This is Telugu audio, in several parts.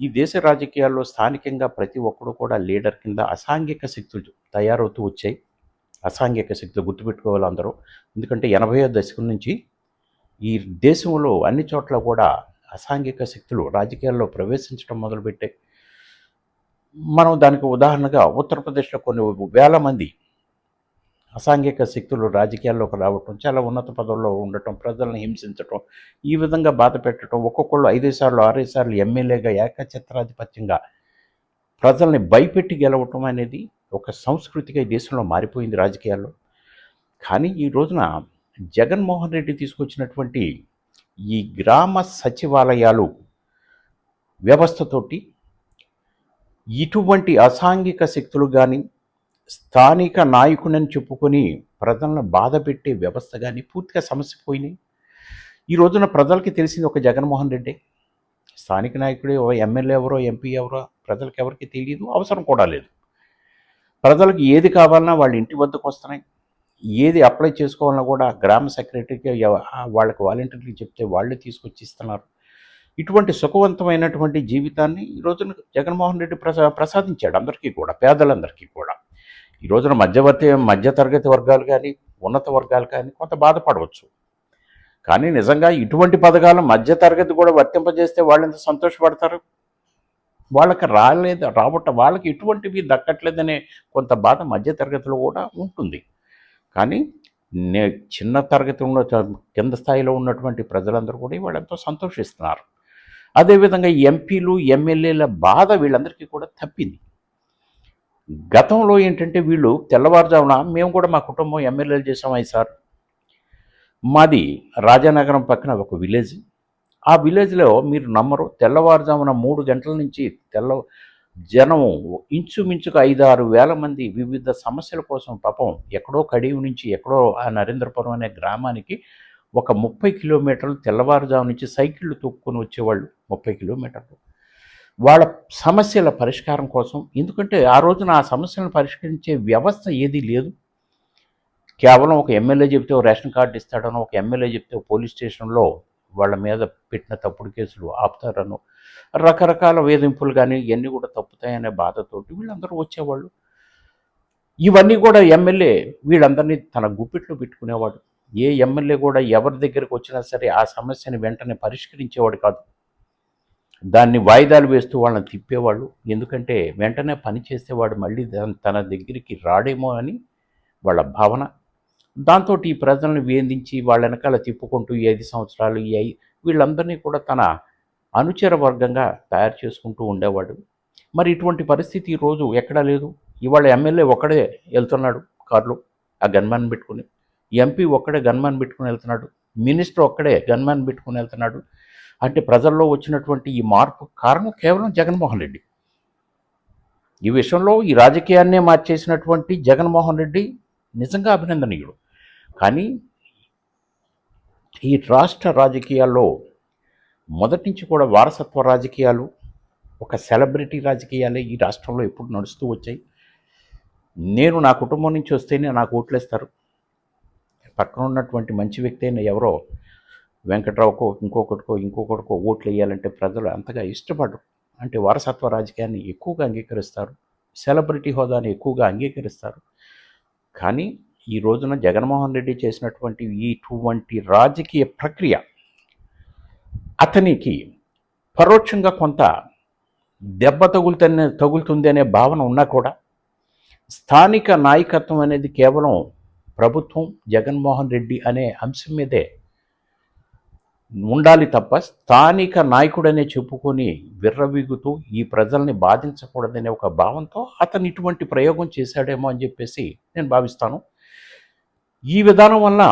ఈ దేశ రాజకీయాల్లో స్థానికంగా ప్రతి ఒక్కడు కూడా లీడర్ కింద అసాంఘిక శక్తులు తయారవుతూ వచ్చాయి. అసాంఘిక శక్తులు గుర్తుపెట్టుకోవాలి అందరూ. ఎందుకంటే ఎనభైవ దశకం నుంచి ఈ దేశంలో అన్ని చోట్ల కూడా అసాంఘిక శక్తులు రాజకీయాల్లో ప్రవేశించడం మొదలుపెట్టాయి. మనం దానికి ఉదాహరణగా ఉత్తరప్రదేశ్లో కొన్ని వేల మంది అసాంఘిక శక్తులు రాజకీయాల్లోకి రావటం చాలా ఉన్నత పదవుల్లో ఉండటం ప్రజలను హింసించటం ఈ విధంగా బాధ పెట్టడం ఒక్కొక్కళ్ళు ఐదు సార్లు ఆరు సార్లు ఎమ్మెల్యేగా ఏకఛత్రాధిపత్యంగా ప్రజల్ని భయపెట్టి గెలవటం అనేది ఒక సంస్కృతిగా ఈ దేశంలో మారిపోయింది రాజకీయాల్లో. కానీ ఈ రోజున జగన్మోహన్ రెడ్డి తీసుకొచ్చినటువంటి ఈ గ్రామ సచివాలయాలు వ్యవస్థతోటి ఇటువంటి అసాంఘిక శక్తులు కానీ స్థానిక నాయకుడని చెప్పుకొని ప్రజలను బాధ పెట్టే వ్యవస్థ కానీ పూర్తిగా సమస్య పోయినాయి. ఈ రోజున ప్రజలకి తెలిసింది ఒక జగన్మోహన్ రెడ్డి. స్థానిక నాయకుడు ఎమ్మెల్యే ఎవరో ఎంపీ ఎవరో ప్రజలకు ఎవరికి తెలియదు అవసరం కూడా లేదు. ప్రజలకు ఏది కావాలన్నా వాళ్ళ ఇంటి వద్దకు వస్తున్నాయి. ఏది అప్లై చేసుకోవాలన్నా కూడా గ్రామ సెక్రటరీకి వాళ్ళకి వాలంటీర్కి చెప్తే వాళ్ళు తీసుకొచ్చి ఇస్తున్నారు ఇటువంటి సుఖవంతమైనటువంటి జీవితాన్ని ఈ రోజున జగన్మోహన్ రెడ్డి ప్రసా ప్రసాదించాడు అందరికీ కూడా పేదలందరికీ కూడా. ఈ రోజున మధ్యవర్తి మధ్యతరగతి వర్గాలు కానీ ఉన్నత వర్గాలు కానీ కొంత బాధపడవచ్చు. కానీ నిజంగా ఇటువంటి పథకాలు మధ్యతరగతి కూడా వర్తింపజేస్తే వాళ్ళు ఎంత సంతోషపడతారు? వాళ్ళకి రాలేదు రావటం వాళ్ళకి ఎటువంటివి దక్కట్లేదనే కొంత బాధ మధ్యతరగతిలో కూడా ఉంటుంది. కానీ నే చిన్న తరగతి ఉన్న కింద స్థాయిలో ఉన్నటువంటి ప్రజలందరూ కూడా వాళ్ళు ఎంతో సంతోషిస్తున్నారు. అదేవిధంగా ఎంపీలు ఎమ్మెల్యేల బాధ వీళ్ళందరికీ కూడా తప్పింది. గతంలో ఏంటంటే వీళ్ళు తెల్లవారుజామున మేము కూడా మా కుటుంబం ఎమ్మెల్యేలు చేసాం సార్. మాది రాజానగరం పక్కన ఒక విలేజ్. ఆ విలేజ్లో మీరు నమ్మరు తెల్లవారుజామున మూడు గంటల నుంచి తెల్ల జనం ఇంచుమించుగా ఐదు ఆరు వేల మంది వివిధ సమస్యల కోసం పాపం ఎక్కడో కడియం నుంచి ఎక్కడో ఆ నరేంద్రపురం అనే గ్రామానికి ఒక ముప్పై కిలోమీటర్లు తెల్లవారుజాము నుంచి సైకిళ్ళు తొక్కుని వచ్చేవాళ్ళు ముప్పై కిలోమీటర్లు. వాళ్ళ సమస్యల పరిష్కారం కోసం. ఎందుకంటే ఆ రోజున ఆ సమస్యలను పరిష్కరించే వ్యవస్థ ఏదీ లేదు. కేవలం ఒక ఎమ్మెల్యే చెప్తే రేషన్ కార్డు ఇస్తాడనో ఒక ఎమ్మెల్యే చెప్తే పోలీస్ స్టేషన్లో వాళ్ళ మీద పెట్టిన తప్పుడు కేసులు ఆపుతారనో రకరకాల వేధింపులు కానీ ఇవన్నీ కూడా తప్పుతాయనే బాధతోటి వీళ్ళందరూ వచ్చేవాళ్ళు. ఇవన్నీ కూడా ఎమ్మెల్యే వీళ్ళందరినీ తన గుప్పిట్లో పెట్టుకునేవాడు. ఏ ఎమ్మెల్యే కూడా ఎవరి దగ్గరికి వచ్చినా సరే ఆ సమస్యని వెంటనే పరిష్కరించేవాడు కాదు. దాన్ని వాయిదాలు వేస్తూ వాళ్ళని తిప్పేవాళ్ళు. ఎందుకంటే వెంటనే పని చేసేవాడు మళ్ళీ దాని తన దగ్గరికి రాడేమో అని వాళ్ళ భావన. దాంతో ఈ ప్రజలను వేధించి వాళ్ళ వెనకాల తిప్పుకుంటూ ఈ ఐదు సంవత్సరాలు ఈ ఐ వీళ్ళందరినీ కూడా తన అనుచర వర్గంగా తయారు చేసుకుంటూ ఉండేవాడు. మరి ఇటువంటి పరిస్థితి ఈ రోజు ఎక్కడా లేదు. ఇవాళ ఎమ్మెల్యే ఒక్కడే వెళ్తున్నాడు కారులో ఆ గన్మ్యాన్ పెట్టుకుని. ఎంపీ ఒక్కడే గన్మ్యాన్ పెట్టుకుని వెళ్తున్నాడు. మినిస్టర్ ఒక్కడే గన్మ్యాన్ పెట్టుకుని వెళ్తున్నాడు. అంటే ప్రజల్లో వచ్చినటువంటి ఈ మార్పు కారణం కేవలం జగన్మోహన్ రెడ్డి. ఈ విషయంలో ఈ రాజకీయాన్నే మార్చేసినటువంటి జగన్మోహన్ రెడ్డి నిజంగా అభినందనీయుడు. కానీ ఈ రాష్ట్ర రాజకీయాల్లో మొదటి నుంచి కూడా వారసత్వ రాజకీయాలు ఒక సెలబ్రిటీ రాజకీయాలే ఈ రాష్ట్రంలో ఎప్పుడు నడుస్తూ వచ్చాయి. నేను నా కుటుంబం నుంచి వస్తేనే నాకు ఓట్లేస్తారు. పక్కన ఉన్నటువంటి మంచి వ్యక్తి అయిన ఎవరో వెంకట్రావుకో ఇంకొకటికో ఇంకొకటికో ఓట్లు వేయాలంటే ప్రజలు అంతగా ఇష్టపడరు. అంటే వారసత్వ రాజకీయాన్ని ఎక్కువగా అంగీకరిస్తారు. సెలబ్రిటీ హోదాని ఎక్కువగా అంగీకరిస్తారు. కానీ ఈ రోజున జగన్మోహన్ రెడ్డి చేసినటువంటి ఇటువంటి రాజకీయ ప్రక్రియ అతనికి పరోక్షంగా కొంత దెబ్బ తగులుతనే తగులుతుంది అనే భావన ఉన్నా కూడా స్థానిక నాయకత్వం అనేది కేవలం ప్రభుత్వం జగన్మోహన్ రెడ్డి అనే అంశం మీదే ఉండాలి తప్ప స్థానిక నాయకుడనే చెప్పుకొని విర్రవీగుతూ ఈ ప్రజల్ని బాధించకూడదనే ఒక భావంతో అతను ఇటువంటి ప్రయోగం చేశాడేమో అని చెప్పేసి నేను భావిస్తాను. ఈ విధానం వల్ల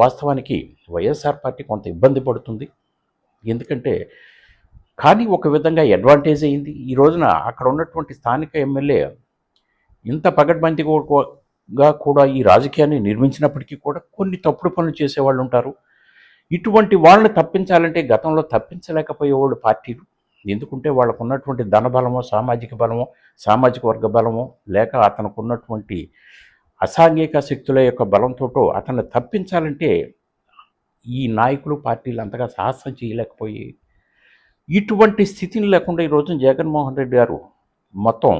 వాస్తవానికి వైఎస్ఆర్ పార్టీ కొంత ఇబ్బంది పడుతుంది. ఎందుకంటే కానీ ఒక విధంగా అడ్వాంటేజ్ అయింది. ఈ రోజున అక్కడ ఉన్నటువంటి స్థానిక ఎమ్మెల్యే ఇంత పగడ్బందీగా కూడా ఈ రాజకీయాన్ని నిర్మించినప్పటికీ కూడా కొన్ని తప్పుడు పనులు చేసేవాళ్ళు ఉంటారు. ఇటువంటి వాళ్ళని తప్పించాలంటే గతంలో తప్పించలేకపోయేవాళ్ళు పార్టీలు. ఎందుకంటే వాళ్ళకు ఉన్నటువంటి ధనబలమో సామాజిక బలమో సామాజిక వర్గ బలమో లేక అతనికి ఉన్నటువంటి అసాంఘిక శక్తుల యొక్క బలంతో అతన్ని తప్పించాలంటే ఈ నాయకులు పార్టీలు అంతగా సాహసం చేయలేకపోయి ఇటువంటి స్థితిని లేకుండా ఈరోజు జగన్మోహన్ రెడ్డి గారు మొత్తం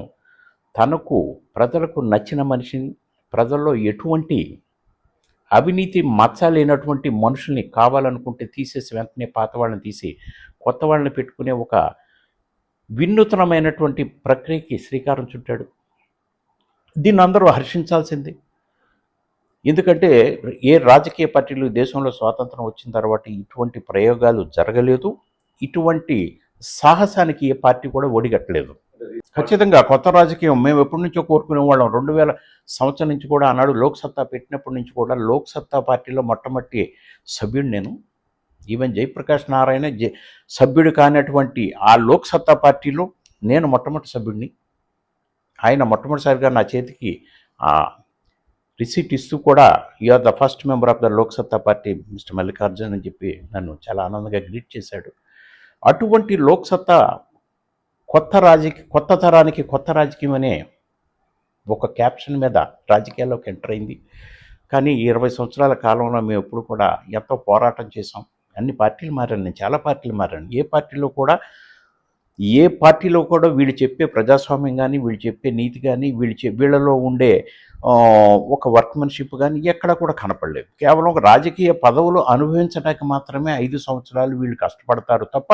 తనకు ప్రజలకు నచ్చిన మనిషిని ప్రజల్లో ఎటువంటి అవినీతి మచ్చ లేనటువంటి మనుషుల్ని కావాలనుకుంటే తీసేసి వెంటనే పాత వాళ్ళని తీసి కొత్త వాళ్ళని పెట్టుకునే ఒక వినూతనమైనటువంటి ప్రక్రియకి శ్రీకారం చుట్టాడు. దీన్ని అందరూ హర్షించాల్సిందే. ఎందుకంటే ఏ రాజకీయ పార్టీలు దేశంలో స్వాతంత్రం వచ్చిన తర్వాత ఇటువంటి ప్రయోగాలు జరగలేదు. ఇటువంటి సాహసానికి ఏ పార్టీ కూడా ఒడిగట్టలేదు. ఖచ్చితంగా కొత్త రాజకీయం మేము ఎప్పటి నుంచో కోరుకునే వాళ్ళం. రెండు వేల సంవత్సరం నుంచి కూడా ఆనాడు లోక్సత్తా పెట్టినప్పటి నుంచి కూడా లోక్సత్తా పార్టీలో మొట్టమొదటి సభ్యుడు నేను. ఈవెన్ జయప్రకాష్ నారాయణ జ సభ్యుడు కానటువంటి ఆ లోక్సత్తా పార్టీలో నేను మొట్టమొదటి సభ్యుడిని. ఆయన మొట్టమొదటిసారిగా నా చేతికి ఆ రిసీట్ ఇస్తూ కూడా you are the first member of the Loksatta party mister Mallikarjun అని చెప్పి నన్ను చాలా ఆనందంగా గ్రీట్ చేశాడు. అటువంటి లోక్సత్తా కొత్త రాజకీయ కొత్త తరానికి కొత్త రాజకీయం అనే ఒక క్యాప్షన్ మీద రాజకీయాల్లోకి ఎంటర్ అయింది. కానీ ఇరవై సంవత్సరాల కాలంలో మేము ఎప్పుడు కూడా ఎంతో పోరాటం చేసాం అన్ని పార్టీలు మారాను నేను చాలా పార్టీలు మారాను. ఏ పార్టీలో కూడా ఏ పార్టీలో కూడా వీళ్ళు చెప్పే ప్రజాస్వామ్యం కానీ వీళ్ళు చెప్పే నీతి కానీ వీళ్ళు చె వీళ్ళలో ఉండే ఒక వర్క్మెన్షిప్ కానీ ఎక్కడ కూడా కనపడలేదు. కేవలం ఒక రాజకీయ పదవులు అనుభవించడానికి మాత్రమే ఐదు సంవత్సరాలు వీళ్ళు కష్టపడతారు తప్ప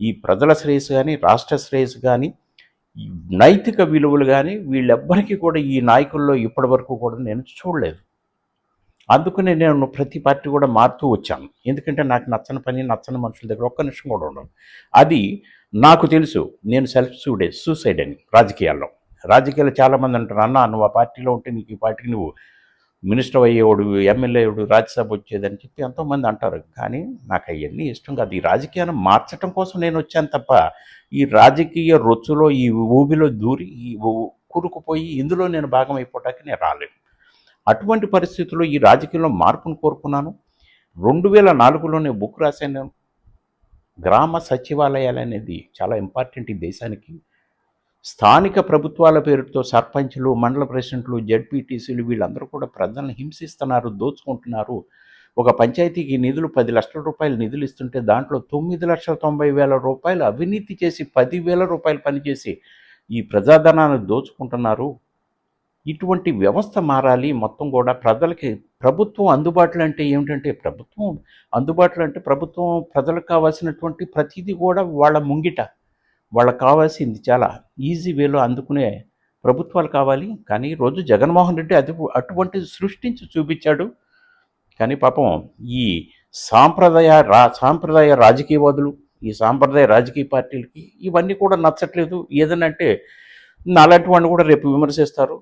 ఈ ప్రజల శ్రేయస్సు కానీ రాష్ట్ర శ్రేయస్సు కానీ నైతిక విలువలు కానీ వీళ్ళెవ్వరికీ కూడా ఈ నాయకుల్లో ఇప్పటి వరకు కూడా నేను చూడలేదు. అందుకనే నేను ప్రతి పార్టీ కూడా మారుతూ వచ్చాను. ఎందుకంటే నాకు నచ్చని పని నచ్చని మనుషుల దగ్గర ఒక్క నిమిషం కూడా ఉండను. అది నాకు తెలుసు. నేను సెల్ఫ్ సూడే సూసైడ్ అని రాజకీయాల్లో. రాజకీయాలు చాలామంది అంటారు అన్న నువ్వు ఆ పార్టీలో ఉంటే నీకు ఈ పార్టీకి నువ్వు మినిస్టర్ అయ్యేవాడు ఎమ్మెల్యేవాడు రాజ్యసభ వచ్చేదని చెప్పి ఎంతోమంది అంటారు. కానీ నాకు అవన్నీ ఇష్టం కాదు. ఈ రాజకీయాన్ని మార్చడం కోసం నేను వచ్చాను తప్ప ఈ రాజకీయ రొచ్చులో ఈ ఊబిలో దూరి ఈ కూరుకుపోయి ఇందులో నేను భాగం అయిపోవటానికి నేను రాలేను అటువంటి పరిస్థితుల్లో ఈ రాజకీయంలో మార్పును కోరుకున్నాను. రెండు వేల నాలుగులోనే బుక్ రాశాను. గ్రామ సచివాలయాలు అనేది చాలా ఇంపార్టెంట్ ఈ దేశానికి. స్థానిక ప్రభుత్వాల పేరుతో సర్పంచ్లు మండల ప్రెసిడెంట్లు జడ్పీటీసీలు వీళ్ళందరూ కూడా ప్రజలను హింసిస్తున్నారు దోచుకుంటున్నారు. ఒక పంచాయతీకి నిధులు పది లక్షల రూపాయలు నిధులు ఇస్తుంటే దాంట్లో తొమ్మిది లక్షల తొంభై వేల రూపాయలు అవినీతి చేసి పదివేల రూపాయలు పనిచేసి ఈ ప్రజాధనాన్ని దోచుకుంటున్నారు. ఇటువంటి వ్యవస్థ మారాలి మొత్తం కూడా ప్రజలకి ప్రభుత్వం అందుబాటులో అంటే ఏమిటంటే ప్రభుత్వం అందుబాటులో అంటే ప్రభుత్వం ప్రజలకు కావాల్సినటువంటి ప్రతిదీ కూడా వాళ్ళ ముంగిట. వాళ్ళకి కావాల్సింది చాలా ఈజీ వేలో అందుకునే ప్రభుత్వాలు కావాలి. కానీ రోజు జగన్మోహన్ రెడ్డి అది అటువంటి సృష్టించి చూపించాడు. కానీ పాపం ఈ సాంప్రదాయ రా సాంప్రదాయ రాజకీయవాదులు ఈ సాంప్రదాయ రాజకీయ పార్టీలకి ఇవన్నీ కూడా నచ్చట్లేదు. ఏదనంటే నాలాంటి వాడిని కూడా రేపు విమర్శిస్తారు.